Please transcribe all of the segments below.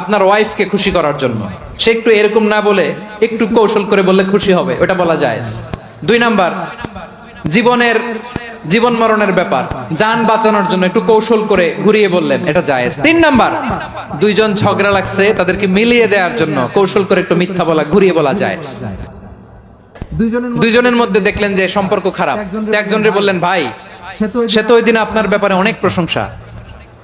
আপনার ওয়াইফকে খুশি করার জন্য। সে একটু এরকম না বলে একটু কৌশল করে বললে খুশি হবে, ওটা বলা যায়। দুই নাম্বার, জীবনের, জীবন মরণের ব্যাপার। যান বাঁচানোর জন্য একটু কৌশল করে ঘুরিয়ে বললেন, এটা জায়েজ। তিন নাম্বার, দুইজন ঝগড়া লাগছে, তাদেরকে মিলিয়ে দেওয়ার জন্য কৌশল করে একটু মিথ্যা বলা, ঘুরিয়ে বলা যায়। দুইজনের মধ্যে দেখলেন যে সম্পর্ক খারাপ। একজনরে বললেন, ভাই, সে তো ওই দিন আপনার ব্যাপারে অনেক প্রশংসা।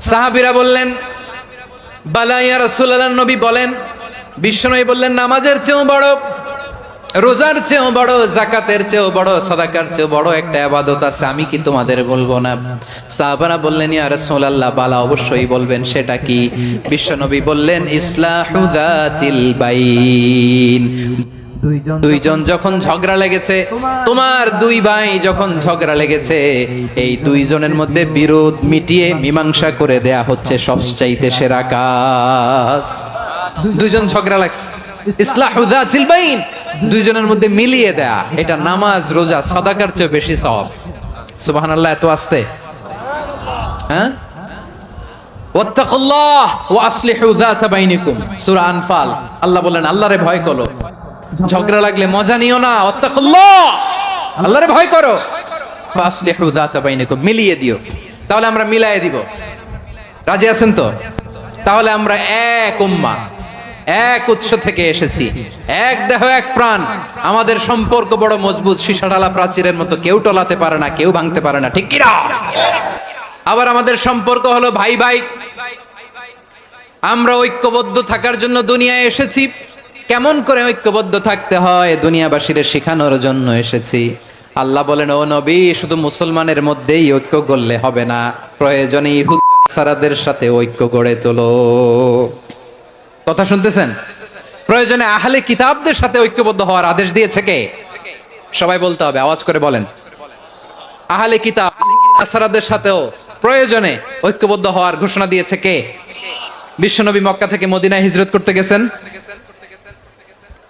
সাহাবীরা বললেন বালাইয়া রাসূলুল্লাহ নবী বলেন, বিশ্বনবী বললেন, নামাজের চেয়েও বড়, রোজার চেয়েও বড় জাকাতের চেয়েও বড়, সদাকার চেয়েও বড় একটা আবাদত আছে, আমি কি তোমাদের বলব না? সাহাবারা বললেন, ইয়া রাসূলুল্লাহ বালা অবশ্যই বলবেন, সেটা কি? বিশ্বনবী বললেন, ইসলাহু যাতিল বাইন। দুইজন যখন ঝগড়া লেগেছে তোমার দুই ভাই যখন ঝগড়া লেগেছে এই দুইজনের মধ্যে বিরোধ মিটিয়ে মীমাংসা করে দেয়া হচ্ছে সবচাইতে সেরা কাজ। দুইজন ঝগড়া লাগছে। দুইজনের মধ্যে মিলিয়ে দেয়া এটা নামাজ রোজা সাদাকার চেয়ে বেশি সওয়াব। সুবহানাল্লাহ এত আস্তে। হ্যাঁ? ওয়াত্তাকুল্লাহ ওয়া আসলিহু যাতা বাইনিকুম। সূরা আনফাল। আল্লাহ বলেন আল্লাহরে ভয় করো। ঝগড়া লাগলে মজা নিও না, ওয়াত্তাকুল্লাহ। আল্লাহরে ভয় করো। ফাসলিহু যাতা বাইনিকুম, মিলিয়ে দিও। তাহলে আমরা মিলায়ে দিব। রাজি আছেন তো? তাহলে আমরা এক উম্মা, এক উৎস থেকে এসেছি। এক দেহ, এক প্রাণ। আমাদের সম্পর্ক বড় মজবুত, সীসাডালা প্রাচীরের মতো। কেউ টলাতে পারে না, কেউ ভাঙতে পারে না। ঠিক কিনা আবার আমাদের সম্পর্ক হলো ভাই ভাই আমরা ঐক্যবদ্ধ থাকার জন্য দুনিয়ায় এসেছি। কেমন করে ঐক্যবদ্ধ থাকতে হয় দুনিয়াবাসীর শেখানোর জন্য এসেছি। আল্লাহ বলেন, ও নবী, শুধু মুসলমানের মধ্যেই ঐক্য গড়লে হবে না। প্রয়োজনে ইহুদ সারাদের সাথে ঐক্য গড়ে তোলো। কথা শুনতেছেন? প্রয়োজনে আহলে কিতাবদের সাথে ঐক্যবদ্ধ হওয়ার আদেশ দিয়েছে কে? সবাই বলতে হবে, আওয়াজ করে বলেন। আহলে কিতাব আসারাদের সাথেও প্রয়োজনে ঐক্যবদ্ধ হওয়ার ঘোষণা দিয়েছে কে? বিশ্বনবী মক্কা থেকে মদিনায় হিজরত করতে গেছেন।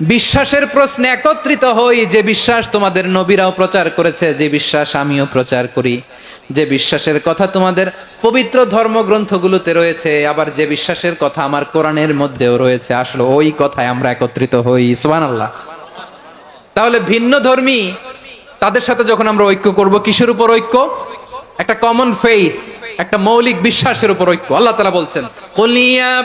বিশ্বাসের প্রশ্নে একত্রিত হই যে বিশ্বাস তোমাদের নবীরাও প্রচার করেছে, যে বিশ্বাস আমিও প্রচার করি। যে বিশ্বাসের কথা তোমাদের পবিত্র ধর্মগ্রন্থগুলোতে রয়েছে, আবার যে বিশ্বাসের কথা আমার কোরআনের মধ্যেও রয়েছে, আসলে ওই কথায় আমরা একত্রিত হই। সুবহানাল্লাহ। তাহলে ভিন্ন ধর্মী, তাদের সাথে যখন আমরা ঐক্য করব, কিসের উপর ঐক্য? একটা কমন ফেইথ একটা মৌলিক বিশ্বাসের উপর ঐক্য। আল্লাহ তালা বলছেন কলিয়া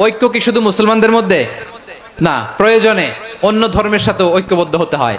ঐক্য কি শুধু মুসলমানদের মধ্যে? না প্রয়োজনে অন্য ধর্মের সাথে ঐক্যবদ্ধ হতে হয়।